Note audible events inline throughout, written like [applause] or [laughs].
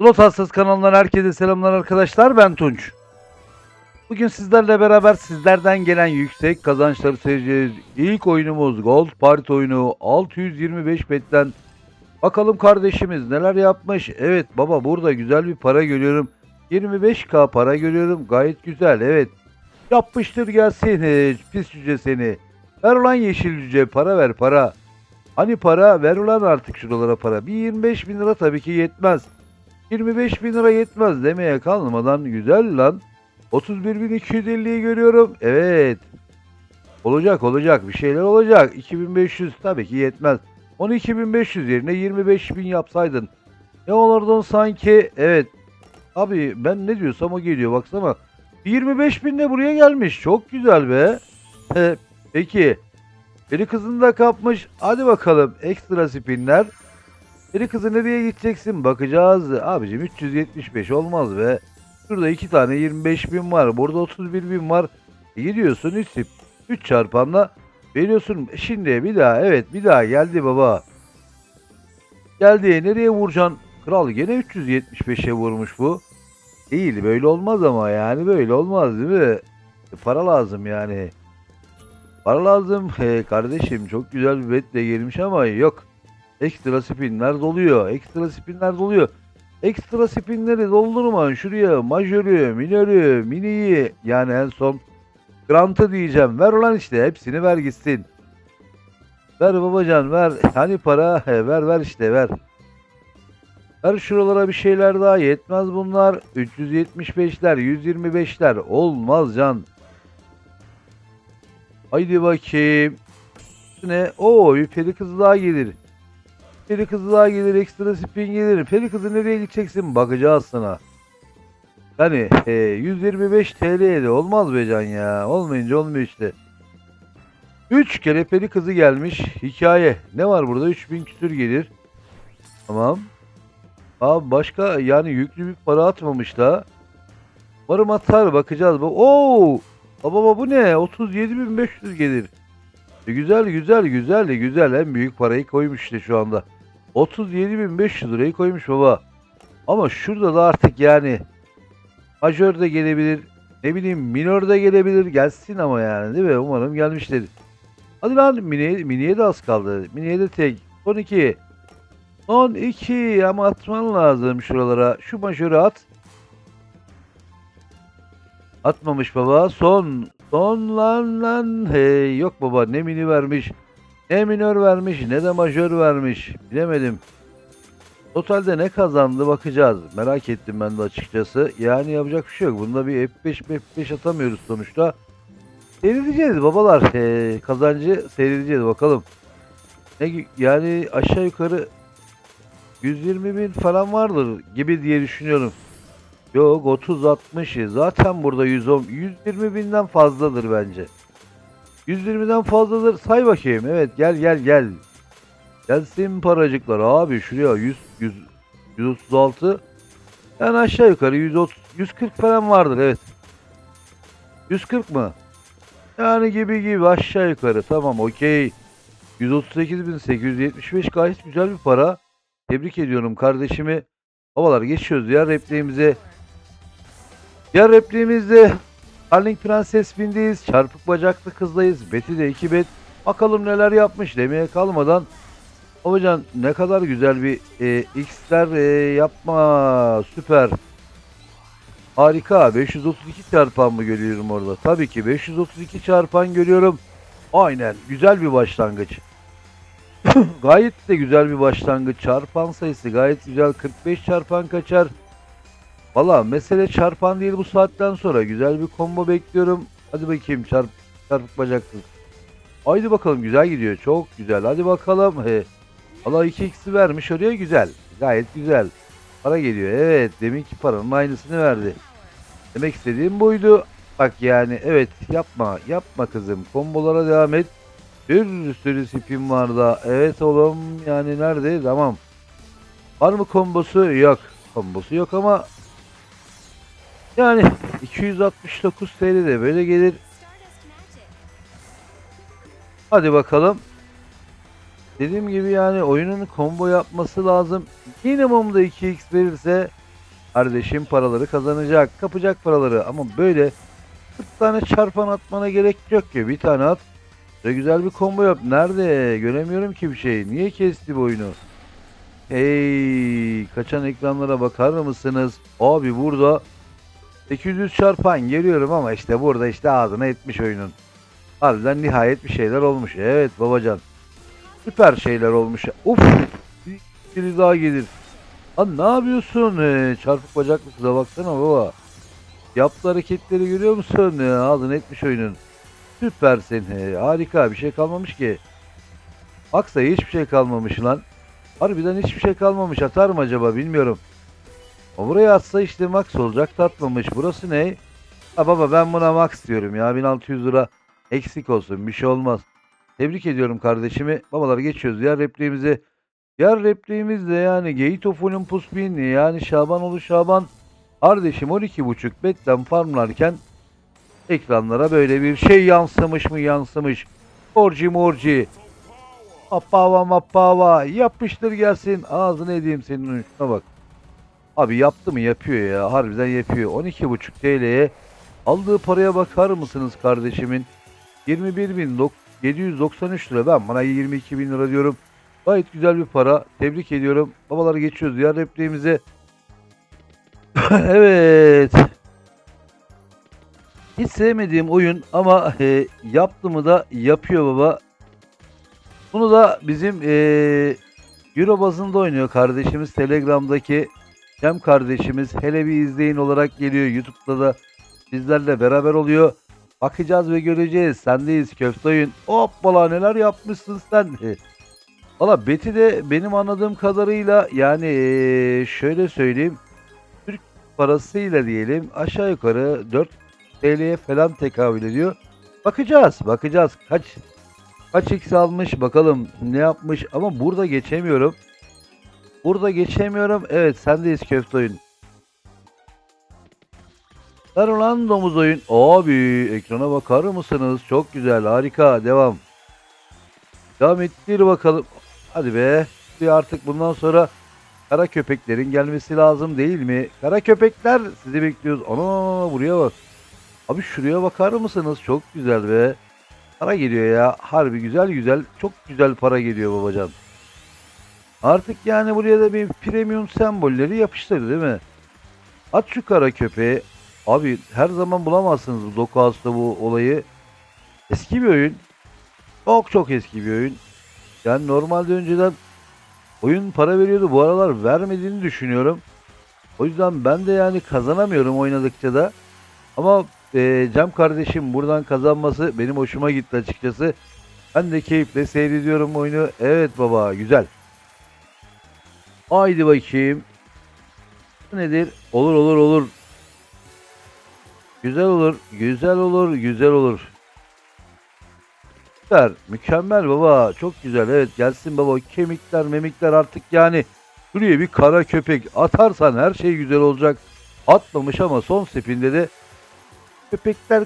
Slot Hassas kanalından herkese selamlar arkadaşlar. Ben Tunç. Bugün sizlerle beraber sizlerden gelen yüksek kazançları seyredeceğiz. İlk oyunumuz Gold Party oyunu 625 betten. Bakalım kardeşimiz neler yapmış. Evet baba burada güzel bir para görüyorum. 25k para görüyorum. Gayet güzel evet. Yapıştır gelsin pis cüce seni. Ver ulan yeşil cüce para ver para. Hani para ver ulan artık şuralara para. Bir 25 bin lira tabii ki yetmez. 25 bin lira yetmez demeye kalmadan güzel lan. 31.250'yi görüyorum. Evet. Olacak olacak bir şeyler olacak. 2500 tabii ki yetmez. 12.500 yerine 25.000 yapsaydın. Ne olurdun sanki? Evet. Abi ben ne diyorsam o geliyor baksana. 25 bin de buraya gelmiş. Çok güzel be. Peki. Biri kızını da kapmış. Hadi bakalım. Ekstra spinler. Biri kızı nereye gideceksin? Bakacağız. Abicim 375 olmaz be. Şurada iki tane 25 bin var. Burada 31 bin var. E gidiyorsun 3 sip. 3 çarpanla veriyorsun. Şimdi bir daha evet bir daha geldi baba. Geldi. Nereye vuracaksın? Kral gene 375'e vurmuş bu. Değil böyle olmaz ama yani böyle olmaz değil mi? E, para lazım yani. Para lazım. He, [laughs] kardeşim çok güzel bir betle gelmiş ama yok. Ekstra spinler doluyor. Ekstra spinler doluyor. Ekstra spinleri doldurma. Şuraya majörü, minörü, miniyi yani en son grantı diyeceğim. Ver ulan işte hepsini ver gitsin. Ver babacan ver. Hani para? Ver ver işte ver. Ver şuralara bir şeyler daha yetmez bunlar. 375'ler, 125'ler olmaz can. Haydi bakayım. Ne? Oo bir peri kızı daha gelir. Peri kızı daha gelir, ekstra spin gelir. Peri kızı nereye gideceksin? Bakacağız sana. Yani e, 125 TL'ye de olmaz be can ya. Olmayınca olmuyor işte. 3 kere peri kızı gelmiş. Hikaye. Ne var burada? 3000 küsür gelir. Tamam. Abi başka yani yüklü bir para atmamış da. Umarım atar bakacağız. Bak- Oo! Baba bu ne? 37.500 gelir. E güzel güzel güzel de güzel. En büyük parayı koymuş işte şu anda. 37.500 lirayı koymuş baba. Ama şurada da artık yani majör de gelebilir. Ne bileyim minör de gelebilir. Gelsin ama yani değil mi? Umarım gelmiştir. Hadi lan miniye, miniye de az kaldı. Miniye de tek. Son iki. Son iki ama atman lazım şuralara. Şu majörü at. Atmamış baba. Son. Son lan lan. Hey yok baba ne mini vermiş. Ne minör vermiş ne de majör vermiş. Bilemedim. Totalde ne kazandı bakacağız. Merak ettim ben de açıkçası. Yani yapacak bir şey yok. Bunda bir F5 F5 atamıyoruz sonuçta. Seyredeceğiz babalar. Ee, kazancı seyredeceğiz bakalım. Ne, yani aşağı yukarı 120 bin falan vardır gibi diye düşünüyorum. Yok 30-60 zaten burada 110 120 binden fazladır bence. 120'den fazladır say bakayım. Evet gel gel gel. Gelsin paracıklar abi şuraya 100, 100 136 yani aşağı yukarı 130 140 falan vardır evet. 140 mı? Yani gibi gibi aşağı yukarı tamam okey. 138.875 gayet güzel bir para. Tebrik ediyorum kardeşimi. Babalar geçiyoruz diğer repliğimize. Diğer repliğimizde Darling Prenses bindeyiz. Çarpık bacaklı kızdayız. Beti de 2 bet. Bakalım neler yapmış demeye kalmadan. Babacan ne kadar güzel bir e, X'ler e, yapma. Süper. Harika. 532 çarpan mı görüyorum orada? Tabii ki 532 çarpan görüyorum. Aynen. Güzel bir başlangıç. [coughs] gayet de güzel bir başlangıç. Çarpan sayısı gayet güzel. 45 çarpan kaçar. Valla mesele çarpan değil bu saatten sonra. Güzel bir combo bekliyorum. Hadi bakayım çarp, çarpık bacaklı. Haydi bakalım güzel gidiyor. Çok güzel. Hadi bakalım. He. Valla 2x'i vermiş oraya güzel. Gayet güzel. Para geliyor. Evet. Deminki paranın aynısını verdi. Demek istediğim buydu. Bak yani evet yapma. Yapma kızım. Kombolara devam et. Bir sürü spin var da. Evet oğlum yani nerede? Tamam. Var mı kombosu? Yok. Kombosu yok ama yani 269 TL de böyle gelir. Hadi bakalım. Dediğim gibi yani oyunun combo yapması lazım. Minimumda 2x verirse Kardeşim paraları kazanacak. Kapacak paraları. Ama böyle 40 tane çarpan atmana gerek yok ki. Bir tane at. Ve güzel bir combo yap. Nerede? Göremiyorum ki bir şey. Niye kesti bu oyunu? Hey, kaçan ekranlara bakar mısınız? Abi burada 800 çarpan geliyorum ama işte burada işte ağzına etmiş oyunun. Harbiden nihayet bir şeyler olmuş. Evet babacan. Süper şeyler olmuş. Uf! Bir, biri daha gelir. Lan ne yapıyorsun? Ee, çarpık bacaklı kıza baksana baba. Yaptığı hareketleri görüyor musun? Ee, ağzına etmiş oyunun. Süpersin. Ee, harika bir şey kalmamış ki. Aksa hiçbir şey kalmamış lan. Harbiden hiçbir şey kalmamış. Atar mı acaba bilmiyorum. O buraya atsa işte max olacak. Tatmamış. Burası ne? Ha baba ben buna max diyorum ya. 1600 lira eksik olsun. Bir şey olmaz. Tebrik ediyorum kardeşimi. Babalar geçiyoruz. Diğer repliğimize. Diğer repliğimiz de yani Gate of Olympus 1000 yani Şabanoğlu Şaban kardeşim 12.5 betten farmlarken ekranlara böyle bir şey yansımış mı yansımış. Orci morci. Mappava mappava yapıştır gelsin ağzını edeyim senin şuna bak. Abi yaptı mı yapıyor ya harbiden yapıyor. 12.5 TL'ye aldığı paraya bakar mısınız kardeşimin? 21.793 lira ben bana 22 bin lira diyorum. Gayet güzel bir para. Tebrik ediyorum. Babalar geçiyoruz diğer repliğimize. [laughs] evet. Hiç sevmediğim oyun ama e, yaptı mı da yapıyor baba. Bunu da bizim e, Euro bazında oynuyor kardeşimiz. Telegram'daki Cem kardeşimiz. Hele bir izleyin olarak geliyor. YouTube'da da bizlerle beraber oluyor. Bakacağız ve göreceğiz. Sendeyiz köfte oyun. Hoppala neler yapmışsın sen. [laughs] Valla Beti de benim anladığım kadarıyla yani şöyle söyleyeyim. Türk parasıyla diyelim aşağı yukarı 4 TL'ye falan tekabül ediyor. Bakacağız bakacağız kaç kaç x almış bakalım ne yapmış ama burada geçemiyorum. Burada geçemiyorum. Evet sendeyiz köfte oyun. Ver ulan domuz oyun. Abi ekrana bakar mısınız? Çok güzel harika devam. Devam ettir bakalım. Hadi be. Artık bundan sonra kara köpeklerin gelmesi lazım değil mi? Kara köpekler sizi bekliyoruz. Ana buraya bak. Abi şuraya bakar mısınız? Çok güzel be. Para geliyor ya. Harbi güzel güzel. Çok güzel para geliyor babacan. Artık yani buraya da bir premium sembolleri yapıştır değil mi? At şu kara köpeği. Abi her zaman bulamazsınız bu Dokas'ta bu olayı. Eski bir oyun. Çok çok eski bir oyun. Yani normalde önceden oyun para veriyordu. Bu aralar vermediğini düşünüyorum. O yüzden ben de yani kazanamıyorum oynadıkça da. Ama e, Cem kardeşim buradan kazanması benim hoşuma gitti açıkçası. Ben de keyifle seyrediyorum oyunu. Evet baba güzel. Haydi bakayım. Nedir? Olur olur olur. Güzel olur, güzel olur, güzel olur. Süper, mükemmel baba. Çok güzel. Evet gelsin baba. Kemikler, memikler artık yani. Buraya bir kara köpek atarsan her şey güzel olacak. Atmamış ama son stepinde de köpekler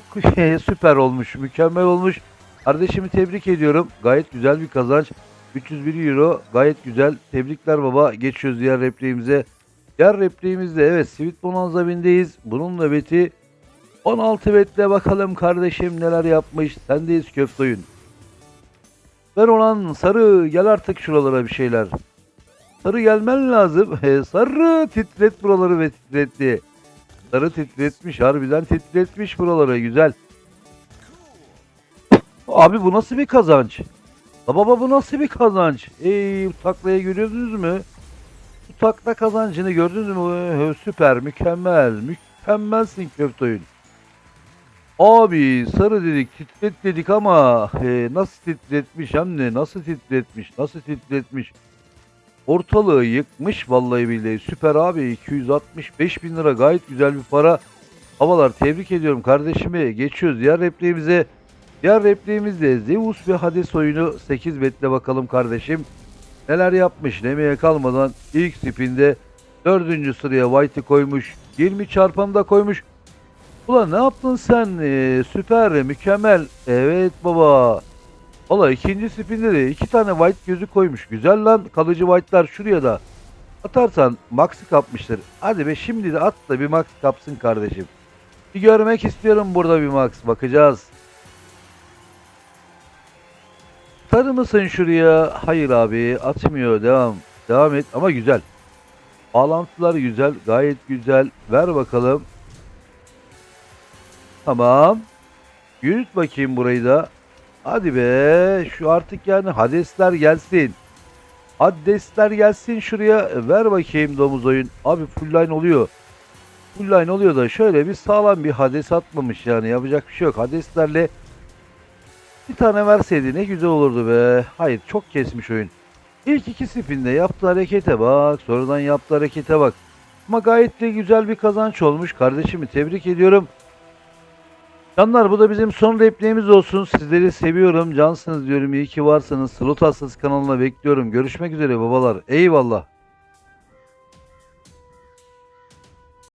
[laughs] süper olmuş, mükemmel olmuş. Kardeşimi tebrik ediyorum. Gayet güzel bir kazanç. 301 euro gayet güzel. Tebrikler baba. Geçiyoruz diğer repliğimize. Diğer repliğimizde evet Sweet Bonanza bindeyiz. Bununla beti 16 betle bakalım kardeşim neler yapmış. Sendeyiz köfte oyun. Ver olan sarı gel artık şuralara bir şeyler. Sarı gelmen lazım. [laughs] Sarı titret buraları ve titretti. Sarı titretmiş harbiden titretmiş buraları güzel. Abi bu nasıl bir kazanç? La baba bu nasıl bir kazanç? Ey bu taklayı görüyorsunuz mu? Bu takla kazancını gördünüz mü? Süper mükemmel mükemmelsin köfte oyun. Abi sarı dedik titret dedik ama e, nasıl titretmiş hem de nasıl titretmiş nasıl titretmiş. Ortalığı yıkmış vallahi billahi süper abi 265 bin lira gayet güzel bir para. Havalar tebrik ediyorum kardeşimi geçiyoruz diğer repliğimize. Diğer repliğimizde Zeus ve Hades oyunu 8 betle bakalım kardeşim. Neler yapmış demeye kalmadan ilk spinde 4. sıraya White'i koymuş 20 çarpanı da koymuş. Ulan ne yaptın sen? Ee, süper, mükemmel. Evet baba. Valla ikinci spinde de iki tane white gözü koymuş. Güzel lan. Kalıcı white'lar şuraya da. Atarsan max'ı kapmıştır. Hadi be şimdi de at da bir max kapsın kardeşim. Bir görmek istiyorum burada bir max. Bakacağız. Sarı mısın şuraya? Hayır abi atmıyor. Devam. Devam et ama güzel. Bağlantılar güzel. Gayet güzel. Ver bakalım. Tamam. Yürüt bakayım burayı da. Hadi be. Şu artık yani Hadesler gelsin. Hadesler gelsin şuraya. Ver bakayım domuz oyun. Abi full line oluyor. Full line oluyor da şöyle bir sağlam bir Hades atmamış yani. Yapacak bir şey yok. Hadeslerle bir tane verseydi ne güzel olurdu be. Hayır çok kesmiş oyun. İlk iki spinde yaptığı harekete bak. Sonradan yaptığı harekete bak. Ama gayet de güzel bir kazanç olmuş. Kardeşimi tebrik ediyorum. Canlar bu da bizim son repliğimiz olsun. Sizleri seviyorum. Cansınız diyorum. İyi ki varsınız. Slot Hastası kanalına bekliyorum. Görüşmek üzere babalar. Eyvallah.